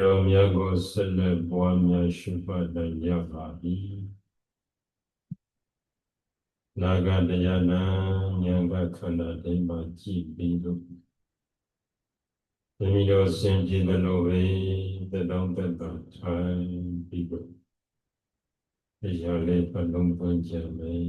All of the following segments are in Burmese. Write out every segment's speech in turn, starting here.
တော်မြတ်ကိုဆက်လက်ပွားများရှုမှတ်နိုင်ကြပါ၏နာဂတရားနာဉာဏ်ကခန္ဓာတိုင်းမှာကြည်ပြီးလို့မိမိတို့စင်ကြည်သလိုပဲတတောင်းတတာထိုင်ပြီးလို့တရားလေးပလုံးပွင့်ကြမယ်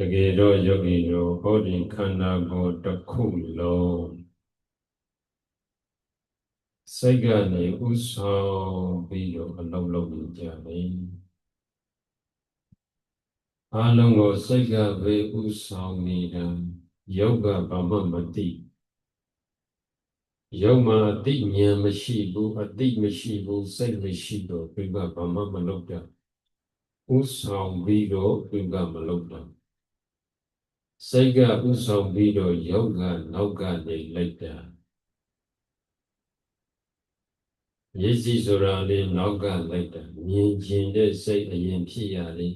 တကယ်တော့ယောဂီတို့ဟောဒီခန္ဓာကိုယ်တစ်ခုလုံးစိတ်ကနေဥဆောင်ပြီးတော့အလုံးလုံးနေကြတယ်အလုံးကိုစိတ်ကပဲဥဆောင်နေတာယောဂဘာမှမသိယုံမှာအတိဉာဏ်မရှိဘူးအတိမရှိဘူးစိတ်မရှိတော့ဘုရားဘာမှမလုပ်တာဥဆောင်ပြီးတော့ဘုရားမလုပ်တာ စိတ်ကဥဆောင်ပြီးတော့ယောဂနောက်ကနေလိုက်တာရည်စီဆိုတာလေးနောက်ကလိုက်တာမြင်ကျင်တဲ့စိတ်အရင်ဖြစ်ရတယ်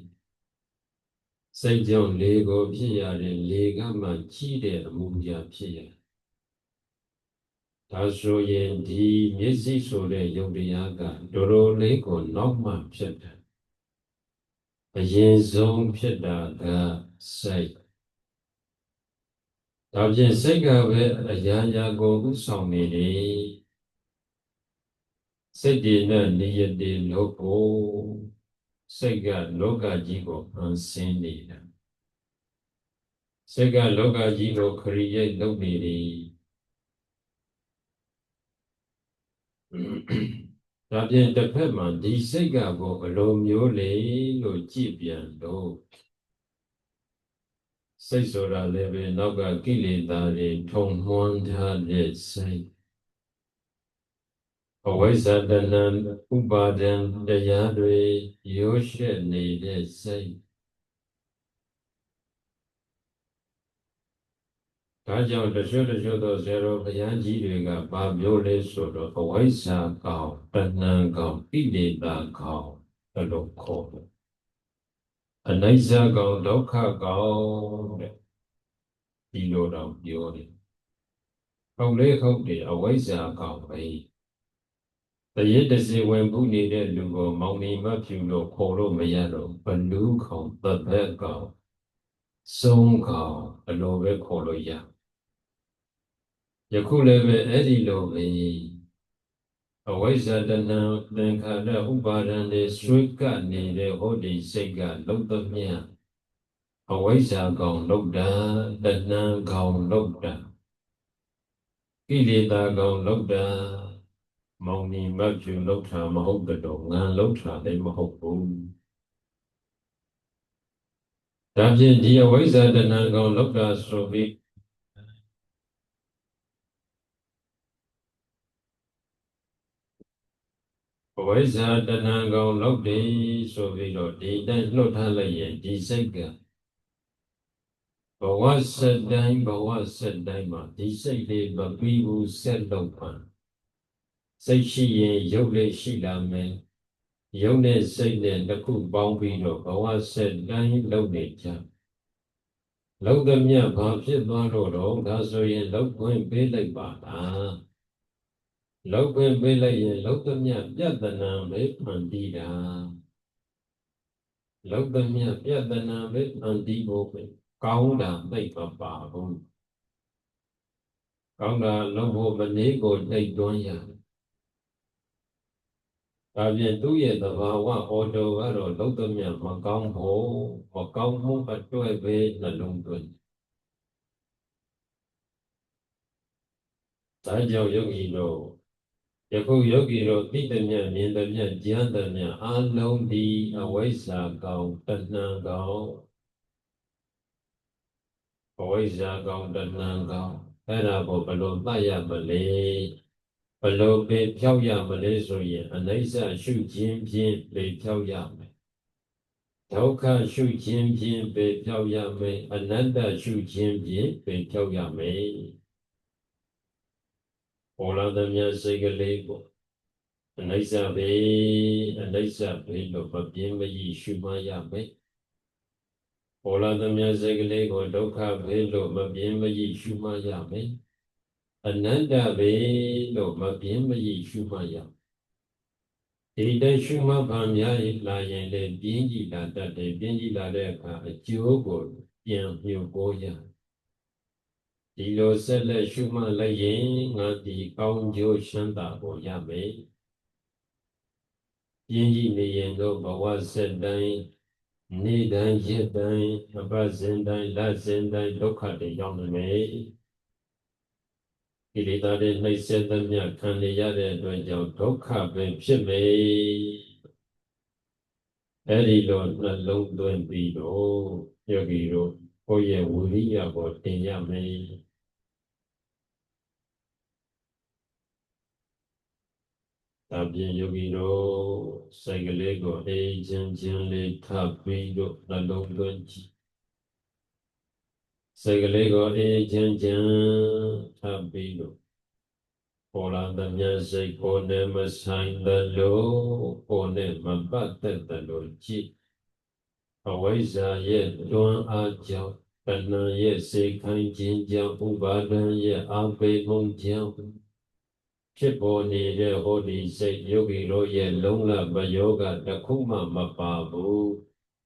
စိတ်ကြောင့်လေကိုဖြစ်ရတယ်လေကမှကြီးတဲ့အမှုကြဖြစ်ရဒါဆိုရင်ဒီမျက်စိဆိုတဲ့ယုတ်တရားကတော်တော်လေးကိုနောက်မှဖြစ်တယ်အရင်ဆုံးဖြစ်တာကစိတ် ဒါဖြင့်စိတ်ကပဲအရာရာကိုဥဆောင်နေတယ်စိတ်တည်နဲ့နေရတည်လို့ကိုစိတ်ကလောကကြီးကိုအန်ဆင်းနေတာစိတ်ကလောကကြီးကိုခရိယိတ်လုပ်နေတယ်ဒါဖြင့်တစ်ဖက်မှာဒီစိတ်ကကိုအလိုမျိုးလေလို့ကြည့်ပြန်တော့ စိတ်ဆိုတာလည်းပဲနောက်ကကိလေသာတွေထုံမွန်းထားတဲ့စိတ်အဝိဇ္ဇတဏံဥပါဒံတရားတွေရိုးရှက်နေတဲ့စိတ်ဒါကြောင့်တချို့တချို့သောဇေရောဘုရားကြီးတွေကဘာပြောလဲဆိုတော့အဝိဇ္ဇကောင်တဏံကောင်ကိလေသာကောင်ဘယ်လိုခေါ်လဲ အနိစ္စကောင်ဒုက္ခကောင်တဲ့ဒီလိုတော့ပြောတယ်ဟုတ်လေဟုတ်တယ်အဝိဇ္ဇာကောင်ပဲတရေတစီဝင်ပုနေတဲ့လူကိုမောင်နေမဖြူလို့ခေါ်လို့မရတော့ဘလူးခေါင်သဘက်ကောင်စုံကောင်အလိုပဲခေါ်လို့ရယခုလည်းပဲအဲ့ဒီလိုပဲ အဝိဇ္ဇတဏံသင်္ခါရဥပါဒံတွေဆွေးကပ်နေတဲ့ဟောဒီစိတ်ကလုံးသမျှအဝိဇ္ဇာကောင်လုတ်တာတဏံကောင်လုတ်တာကိလေသာကောင်လုတ်တာမောင်နီမဖြူလုတ်တာမဟုတ်တော့ငန်လုတ်တာလည်းမဟုတ်ဘူးဒါဖြင့်ဒီအဝိဇ္ဇာတဏံကောင်လုတ်တာဆိုပြီး ဝိဇ္ဇာတဏံကောင်လောက်တယ်ဆိုပြီးတော့ဒီတိုင်းလွတ်ထားလိုက်ရင်ဒီစိတ်ကဘဝဆက်တိုင်းဘဝဆက်တိုင်းမှာဒီစိတ်လေးမပြီးဘူးဆက်လုံးပါစိတ်ရှိရင်ရုပ်လေးရှိလာမယ်ရုပ်နဲ့စိတ်နဲ့တစ်ခုပေါင်းပြီးတော့ဘဝဆက်တိုင်းလုံနေကြလောက်သမျှဘာဖြစ်သွားလို့တော့ဒါဆိုရင်လောက်ခွင့်ပေးလိုက်ပါလား လောက်ခွင့်ပေးလိုက်ရင်လောက်သမျှပြဿနာပဲဖန်တီးတာလောက်သမျှပြဿနာပဲဖန်တီးဖို့ပဲကောင်းတာသိမပါဘူးကောင်းတာလုံးဖို့မနေကိုနှိပ်တွန်းရဒါပြင်သူ့ရဲ့သဘာဝအော်တိုကတော့လုံးသမျှမကောင်းဖို့မကောင်းမှုအတွက်ပဲနှလုံးသွင်းဒါကြောင့်ယောဂီတို့ ယခုယောဂီတို့သိတမျှမြင်တမျှကြားတမျှအလုံးဒီအဝိဇ္ဇာကောင်တဏှာကောင်ဝိဇ္ဇာကောင်တဏံကောင်အဲ့ဒါကိုဘယ်လိုသတ်ရမလဲဘယ်လိုပေဖြောက်ရမလဲဆိုရင်အနိစ္စရှုခြင်းဖြင့်ပေဖြောက်ရမယ်ဒုက္ခရှုခြင်းဖြင့်ပေဖြောက်ရမယ်အနတ္တရှုခြင်းဖြင့်ပေဖြောက်ရမယ် ပေါ်လာတဲ့မြတ်စိတ်ကလေးကိုအနိစ္စပဲအနိစ္စပဲလို့မပြင်းမရရှုမှရမယ်ပေါ်လာတဲ့မြတ်စိတ်ကလေးကိုဒုက္ခပဲလို့မပြင်းမရရှုမှရမယ်အနန္တပဲလို့မပြင်းမရရှုမှရဒီတရှုမှတ်ပါများလာရင်လည်းပြင်းကြည့်လာတတ်တယ်ပြင်းကြည့်လာတဲ့အခါအကျိုးကိုပြန်မြုပ်ပေါ်ရ ဒီလိုဆက်လက်ရှုမှတ်လိုက်ရင်ငါဒီကောင်းကျိုးရှမ်းသာကိုရမယ်ပြင်းကြည့်နေရင်တော့ဘဝဆက်တိုင်းနေ့တိုင်းရက်တိုင်းအပတ်စဉ်တိုင်းလစဉ်တိုင်းဒုက္ခတွေရောက်နေမယ်ကိလေသာတွေနှိမ့်ဆက်သမျှခံရရတဲ့အတွက်ကြောင့်ဒုက္ခပဲဖြစ်မယ်အဲ့ဒီလိုနှလုံးသွင်းပြီးတော့ယောဂီတို့ကိုယ့်ရဲ့ဝိရိယကိုတင်ရမယ် ဒါပြင်ယောဂီတို့စိတ်ကလေးကိုအေးချမ်းချမ်းလေးထပ်ပြီးတော့နှလုံးသွင်းကြည့်စိတ်ကလေးကိုအေးချမ်းချမ်းထပ်ပြီးတော့ပေါ်လာတဲ့မျက်စိတ်ကိုနဲ့မဆိုင်သလိုကိုနဲ့မပတ်သက်သလိုကြည့်အဝိဇ္ဇာရဲ့တွန်းအားကြောင့်တဏှာရဲ့စေခိုင်းခြင်းကြောင့်ဥပါဒံရဲ့အာပေမှုကြောင့် ဖြစ်ပေါ်နေတဲ့ဟောဒီစိတ်ယောဂီတို့ရဲ့လုံးလပယောဂတစ်ခုမှမပါဘူး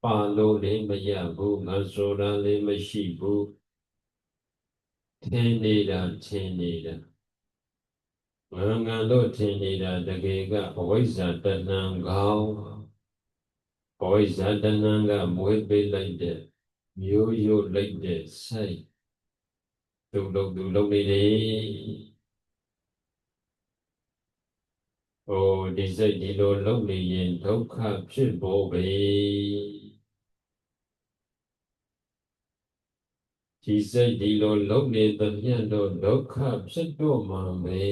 ပါလို့လည်းမရဘူးငါဆိုတာလည်းမရှိဘူးထင်နေတာထင်နေတာငါငါတို့ထင်နေတာတကယ်ကအဝိဇ္ဇာတဏံကောင်းအဝိဇ္ဇာတဏံကမွေးပေးလိုက်တဲ့မျိုးရိုးလိုက်တဲ့စိတ်သူလုံးသူလုံးနေတယ် ဟိုဒီစိတ်ဒီလိုလုံနေရင်ဒုက္ခဖြစ်ဖို့ပဲဒီစိတ်ဒီလိုလုံနေသမျှတော့ဒုက္ခဖြစ်တော့မှာပဲ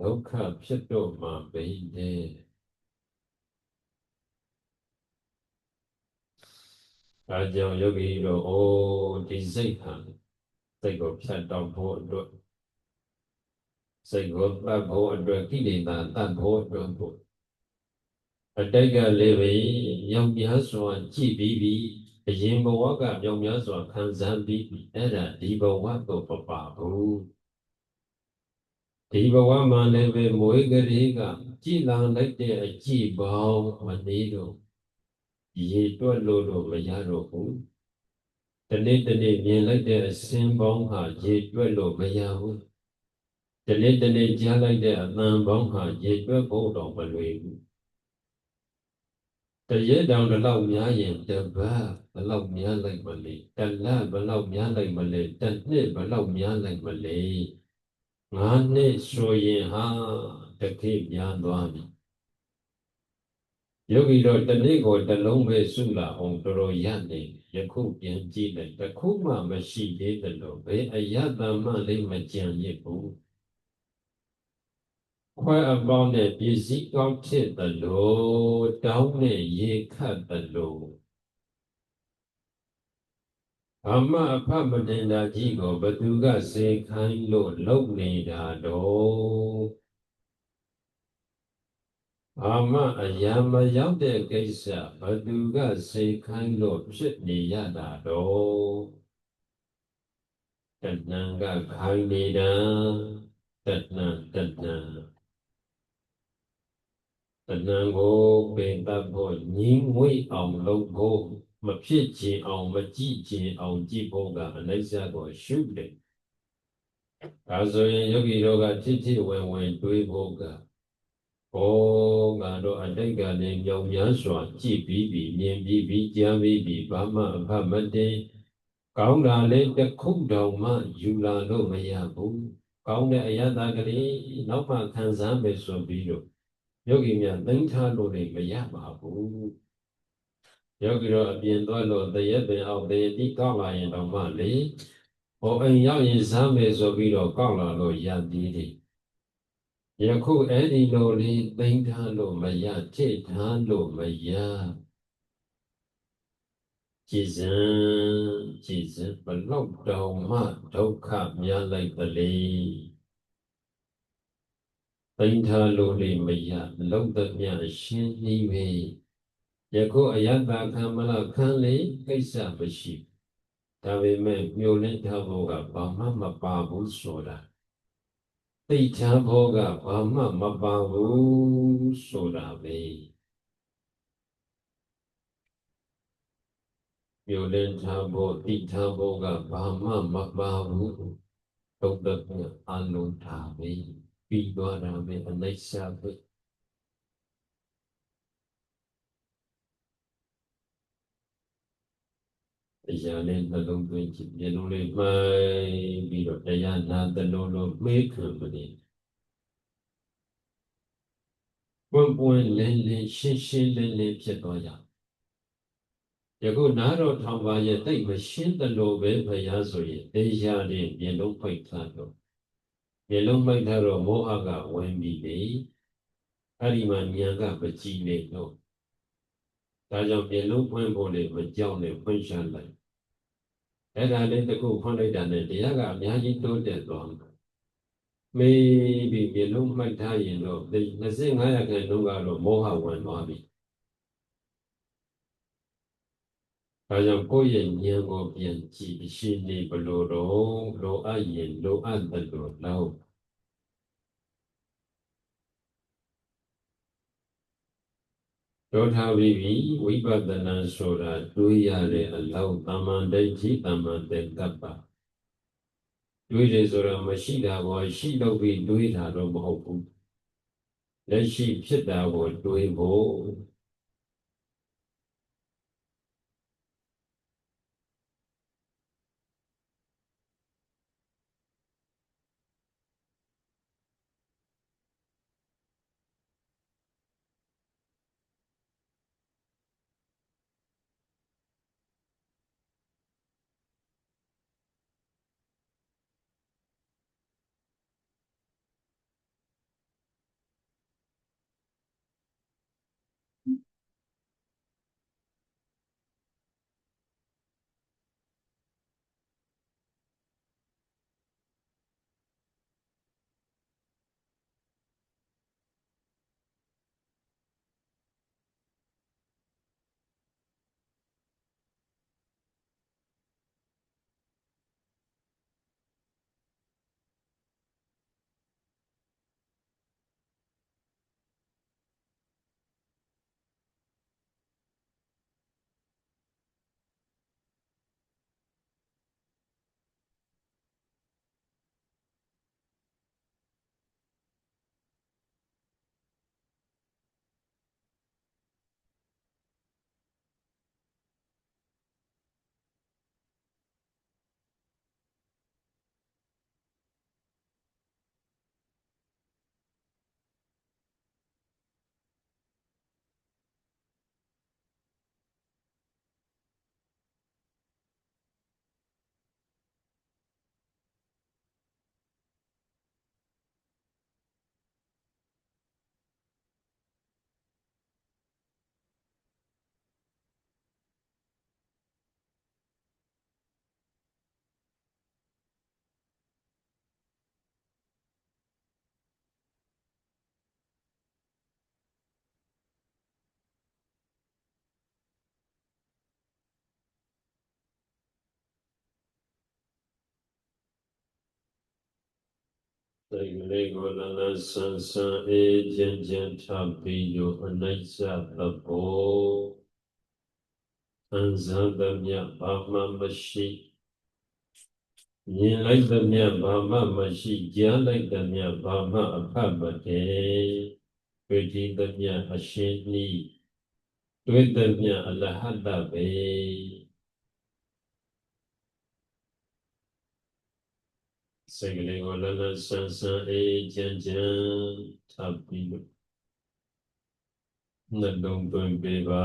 ဒုက္ခဖြစ်တော့မှာပဲတဲ့အဲကြောင့်ယောဂီတို့အိုးဒီစိတ်ဟာစိတ်ကိုဖြတ်တော့ဖို့အတွက် စိတ်ကိုတတ်ဖို့အတွက်ကိလေသာတတ်ဖို့အတွက်ဖို့အတိတ်ကလေးပဲမြောင်များစွာကြည်ပြီးပြီအရင်ဘဝကမြောင်များစွာခံစားပြီးပြီအဲ့ဒါဒီဘဝကိုပပဘူးဒီဘဝမှာလည်းပဲမွေးကလေးကကြည်လာလိုက်တဲ့အကြည်ပေါင်းမနေတော့ရေတွက်လို့တော့မရတော့ဘူးတနေ့တနေ့မြင်လိုက်တဲ့အစင်းပေါင်းဟာရေတွက်လို့မရဘူးတ နေ့တနေ့ကြားလိုက်တဲ့အသံပေါင်းဟာရေတွက်ဖို့တော့မလွယ်ဘူးတရက်တောင်ဘလောက်များရင်တပတ်ဘလောက်များလိုက်မလဲတလဘလောက်များလိုက်မလဲတနှစ်ဘလောက်များလိုက်မလဲငါးနှစ်ဆိုရင်ဟာတခေများသွားပြီယောဂီတော့တနေ့ကိုတလုံးပဲစုလာအောင်တော်တော်ရနေယခုပြန်ကြည့်လိုက်တခုမှမရှိသေးတယ်လို့ဘယ်အယတမလေးမကြံရစ်ဘူး ခွဲအပေါင်းနဲ့ပစ္စည်းကောင်းဖြစ်သလိုတောင်းနဲ့ရေခတ်သလိုအမအဖမတင်တာကြီးကိုဘသူကစေခိုင်းလို့လုံနေတာတော့အမအရာမရောက်တဲ့ကိစ္စဘသူကစေခိုင်းလို့ဖြစ်နေရတာတော့တဏ္ဍကခိုင်းနေတာတဏ္ဍတဏ္ဍ တဏံကိုပင်တတ်ဖို့ညီငွေအောင်လုပ်ဖို့မဖြစ်ချင်အောင်မကြည့်ချင်အောင်ကြည့်ဖို့ကအနိစ္စကိုရှုတယ်ဒါဆိုရင်ယောဂီတို့ကဖြစ်ဖြစ်ဝင်ဝင်တွေးဖို့ကဘောငါတို့အတိတ်ကလည်းမြောင်များစွာကြည့်ပြီးပြီးမြင်ပြီးပြီးကြားပြီးပြီးဘာမှအဖမတည်ကောင်းတာလည်းတစ်ခုတောင်မှယူလာလို့မရဘူးကောင်းတဲ့အယတ္တကလေးနောက်မှခံစားမယ်ဆိုပြီးတော့ ယောဂီများသိမ်းထားလို့လည်းမရပါဘူးယောဂီတော့အပြင်သွားလို့တရက်ပင်အောင်တရက်တိကောက်လာရင်တော့မှလေဟောအိမ်ရောက်ရင်စမ်းမယ်ဆိုပြီးတော့ကောက်လာလို့ရသည်တယ်ယခုအဲ့ဒီလိုလေးသိမ့်ထားလို့မရထိထားလို့မရကြည်စံကြည်စံဘလောက်တောင်မှဒုက္ခများလိုက်သလေ သိမ့်ထားလို့လေးမရလောက်တဲ့မြရှင်းနေပဲယခုအယတ္တခံမလားခံလေကိစ္စမရှိဒါပေမဲ့မြို့လင်းထားဖို့ကဘာမှမပါဘူးဆိုတာသိချမ်းဖို့ကဘာမှမပါဘူးဆိုတာပဲမြို့လင်းထားဖို့သိထားဖို့ကဘာမှမပါဘူးတုတ်တဲ့အလုံးထားပဲ ပြီးသွားတာပဲအနိစ္စပဲတရားလေးနှလုံးသွင်းကြည့်မျက်လုံးလေးမှိုင်းပြီးတော့တရားနာသလုံးလုံးမေးခံမနေပွင့်ပွင့်လင်းလင်းရှင်းရှင်းလင်းလင်းဖြစ်သွားကြယခုနားတော်ထောင်ပါရဲ့တိတ်မရှင်းသလိုပဲဘုရားဆိုရင်တရားလေးမျက်လုံးပိတ်ထားတော့ မျက်လုံးပိတ်ထားတော့မောဟကဝင်ပြီးလေအဲ့ဒီမှာဉာဏ်ကမကြည့်နေတော့ဒါကြောင့်မျက်လုံးဖွင့်ဖို့လေမကြောက်နဲ့ဖွင့်ရှာလိုက်အဲ့ဒါလေးတစ်ခုဖွင့်လိုက်တာနဲ့တရားကအများကြီးတိုးတက်သွားမှာမေးပြီးမျက်လုံးမှိုက်ထားရင်တော့25ရာခိုင်နှုန်းကတော့မောဟဝင်သွားပြီ ဒါကြောင့်ကိုယ့်ရဲ့ဉာဏ်ကိုပြန်ကြည့်ရှိနေဘလို့တော့လိုအပ်ရင်လိုအပ်တယ်လို့လောက်ပြောထားပြီးပြီဝိပဿနာဆိုတာတွေးရတဲ့အလောက်တမန်တိတ်ကြီးတမန်တေကပ္ပတွေးတယ်ဆိုတာမရှိတာကိုရှိတော့ပြီးတွေးတာတော့မဟုတ်ဘူးလက်ရှိဖြစ်တာကိုတွေးဖို့ စိတ်ကလေးကိုလလဆန်းဆန်းအေးချမ်းချမ်းထပ်ပြီးလို့အနိစ္စသဘောအန်ဇံတမြဘာမှမရှိမြင်လိုက်သမျှဘာမှမရှိကြားလိုက်သမျှဘာမှအဖတ်မတည်းတွေ့ကြည့်သမျှအရှင်းဤတွေ့သမျှအလဟတပဲ စိတ်ကလေးကိုလလဆန်းဆန်းအေးချမ်းချမ်းထပ်ပြီးလို့နှလုံးသွင်းပေးပါ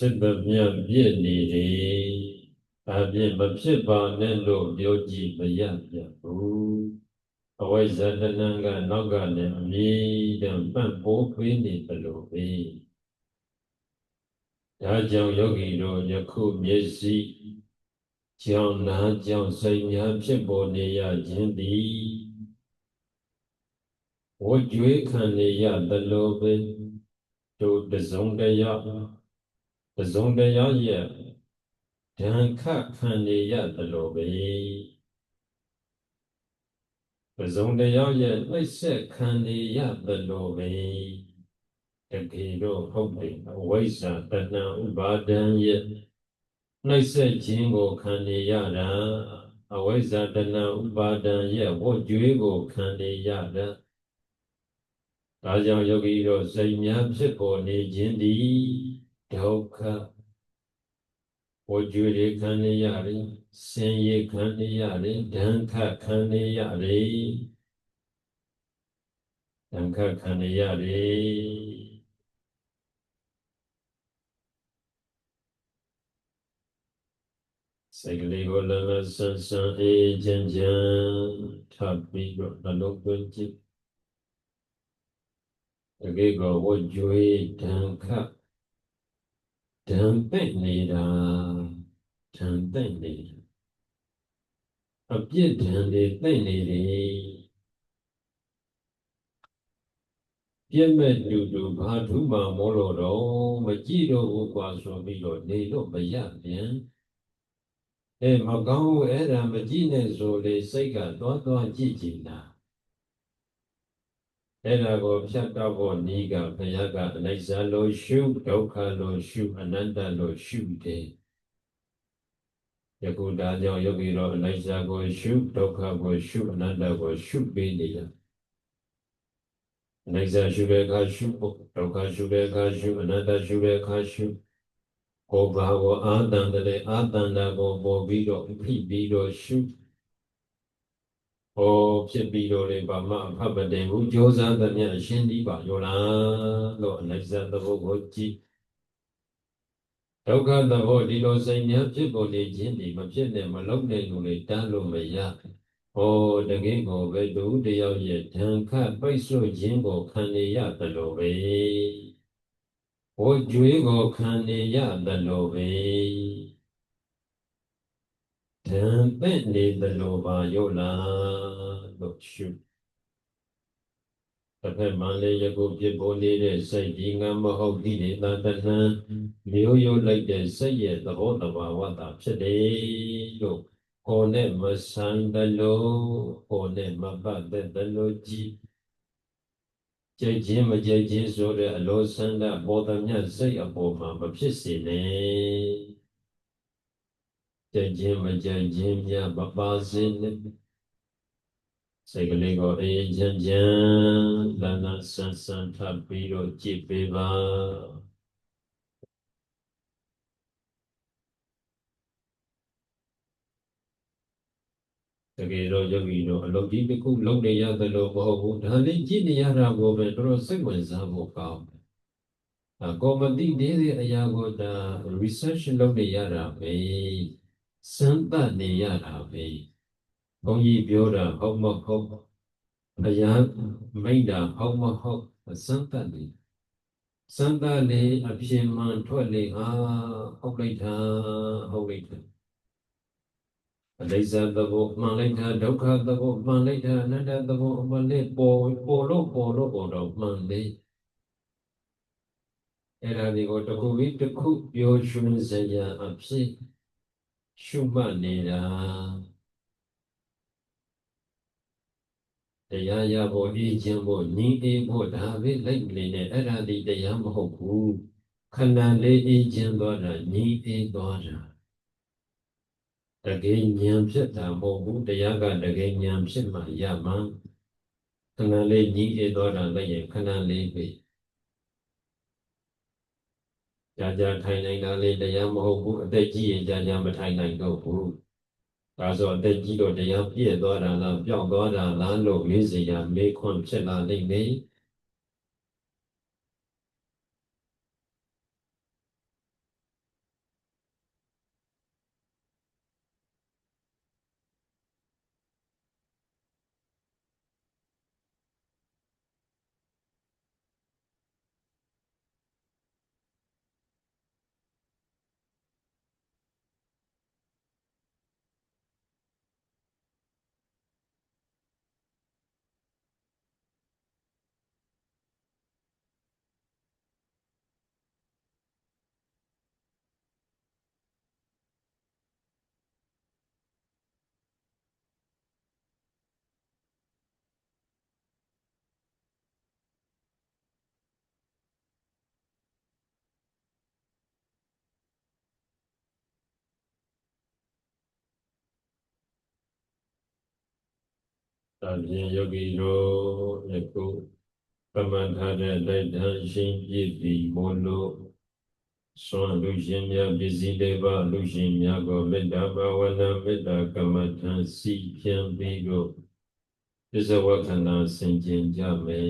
ဖြစ်သမျှပြည့်နေတယ်ဒါဖြင့်မဖြစ်ပါနဲ့လို့ပြောကြည့်မရပြဘူးအဝိဇ္ဇတဏံကနောက်ကနေအမြဲတမ်းပန့်ပိုးပေးနေတယ်လို့ပဲဒါကြောင့်ယောဂီတို့ယခုမျက်စိကြောင့်နာကြောင့်စိတ်များဖြစ်ပေါ်နေရခြင်းသည်ဝကြွေးခံနေရသလိုပဲတို့တစုံတရာ တစုံတရာရဲ့ဒဏ်ခတ်ခံနေရသလိုပဲတစုံတရာရဲ့နှိပ်စက်ခံနေရသလိုပဲတကယ်တော့ဟုတ်တယ်အဝိဇ္ဇာတဏှာဥပါဒံရဲ့နှိပ်စက်ခြင်းကိုခံနေရတာအဝိဇ္ဇာတဏှာဥပါဒံရဲ့ဝတ်ကြွေးကိုခံနေရတာဒါကြောင့်ယောဂီတို့စိတ်များဖြစ်ပေါ်နေခြင်းသည် ဒုက္ခဝကြွေတွေခံနေရတယ်ဆင်းရဲခံနေရတယ်ဒဏ်ခတ်ခံနေရတယ်ဒဏ်ခတ်ခံနေရတယ်စိတ်ကလေးကိုလည်းလည်းဆန်းဆန်းအေးချမ်းချမ်းထပ်ပြီးတော့နှလုံးသွင်းကြည့်တကယ်ကိုဝကြွေဒဏ်ခ တ်ဒံသိမ့်နေတာဒံသိမ့်နေအပြစ်ဒံတွေသိမ့်နေတယ်ပြည့်မဲ့လူလူဘာဓုမှမောလို့တော့မကြည့်တော့ဘူးကွာဆိုပြီးတော့နေတော့မရပြန်အဲမကောင်းဘူးအဲ့ဒါမကြည့်နဲ့ဆိုလေစိတ်ကသွားသွားကြည့်ကြည့်တာ အဲ့ဒါကိုဖြတ်တော့ဖို့ဤကဘုရားကအနိစ္စလိုရှုဒုက္ခလိုရှုအနတ္တလိုရှုတယ်ယခုဒါကြောင့်ယောဂီတော်အနိစ္စကိုရှုဒုက္ခကိုရှုအနတ္တကိုရှုပေးနေရအနိစ္စရှုတဲ့အခါရှုဖို့ဒုက္ခရှုတဲ့အခါရှုအနတ္တရှုတဲ့အခါရှုကိုယ်ဘာကိုအာတန်တဲ့အာတန်တာကိုပေါ်ပြီးတော့ဖိပြီးတော့ရှု ဟောဖြစ်ပြီးတော့လေဘာမှအဖတ်ပတဲ့ဘူးကြိုးစားသမျှအရှင်းဒီပါရောလားလို့အနိစ္စသဘောကိုကြည့်ဒုက္ခသဘောဒီလိုစိတ်များဖြစ်ပေါ်နေခြင်းဒီမဖြစ်နဲ့မလုံးနဲ့လို့လေတန်းလို့မရဟောတကယ်ကိုပဲသူတယောက်ရဲ့ဒဏ်ခတ်ပိတ်ဆို့ခြင်းကိုခံရရတယ်လို့ပဲဟောကြွေးကိုခံရရတယ်လို့ပဲ ဒံပင့်နေတယ်လို့ပါရောလားလို့ရှုတစ်ဖက်မှလည်းယခုဖြစ်ပေါ်နေတဲ့စိတ်ဒီငါမဟုတ်ဒီနေတတဏံမျိုးရိုးလိုက်တဲ့စိတ်ရဲ့သဘောတဘာဝတာဖြစ်တယ်လို့ဟောနဲ့မဆိုင်တယ်လို့ဟောနဲ့မပတ်သက်တယ်လို့ကြည်ကြိတ်ခြင်းမကြိတ်ခြင်းဆိုတဲ့အလိုဆန္ဒပေါ်သမျှစိတ်အပေါ်မှာမဖြစ်စေနဲ့ ကြိတ်ခြင်းမကြိတ်ခြင်းများမပါစေနဲ့စိတ်ကလေးကိုအေးချမ်းချမ်းလန်းလန်းဆန်းဆန်းထပ်ပြီးတော့ကြည့်ပေးပါတကယ်တော့ယောဂီတို့အလုပ်ကြီးတစ်ခုလုပ်နေရတယ်လို့မဟုတ်ဘူးဒါလေးကြည့်နေရတာကိုပဲတော်တော်စိတ်ဝင်စားဖို့ကောင်းတယ်။အကောမတိနေတဲ့အရာကိုဒါ research လုပ်နေရတာပဲ စမ်းသပ်နေရတာပဲ။ဘုန်းကြီးပြောတာဟုတ်မဟုတ်အရာမိတ်တာဟုတ်မဟုတ်စမ်းသပ်နေစမ်းသပ်လေအပြင်းမှန်ထွက်လေဟာဟုတ်လိုက်တာဟုတ်လိုက်တာအနိစ္စသဘောမှန်လိုက်တာဒုက္ခသဘောမှန်လိုက်တာအနတ္တသဘောအမှန်လေးပေါ်ပေါ်လို့ပေါ်လို့ပေါ်တော့မှန်လေအဲ့ဒါဒီကိုတစ်ခုပြီးတစ်ခုပြောရွှင်စရာအဖြစ် ရှုမှတ်နေတာတရားရဖို့အေးခြင်းဖို့ညီအေးဖို့ဒါပဲလိုက်နေတယ်အဲ့ဒါဒီတရားမဟုတ်ဘူးခန္ဓာလေးအေးခြင်းသွားတာညီအေးသွားတာတကယ်ဉာဏ်ဖြစ်တာမဟုတ်ဘူးတရားကတကယ်ဉာဏ်ဖြစ်မှရမှာခန္ဓာလေးညီအေးသွားတာလည်းရင်ခန္ဓာလေးပဲ ကြာကြာထိုင်နိုင်တာလေးတရားမဟုတ်ဘူးအသက်ကြီးရင်ကြာကြာမထိုင်နိုင်တော့ဘူးဒါဆိုအသက်ကြီးတော့တရားပြည့်သွားတာလားပျောက်သွားတာလားလို့မေးစရာမေးခွန်းဖြစ်လာနိုင်တယ် ဒါဖြင့်ယောဂီတို့ယခုပမန်ထားတဲ့တိုက်တန်းရှင်းပြည့်ပြီမို့လို့ဆွမ်းလူရှင်များပစ္စည်းလေးပါလူရှင်များကိုမေတ္တာဘာဝနာမေတ္တာကမ္မထံစီဖြံပြီးတော့ပစ္စဝခန္ဓာဆင်ကျင်ကြမယ်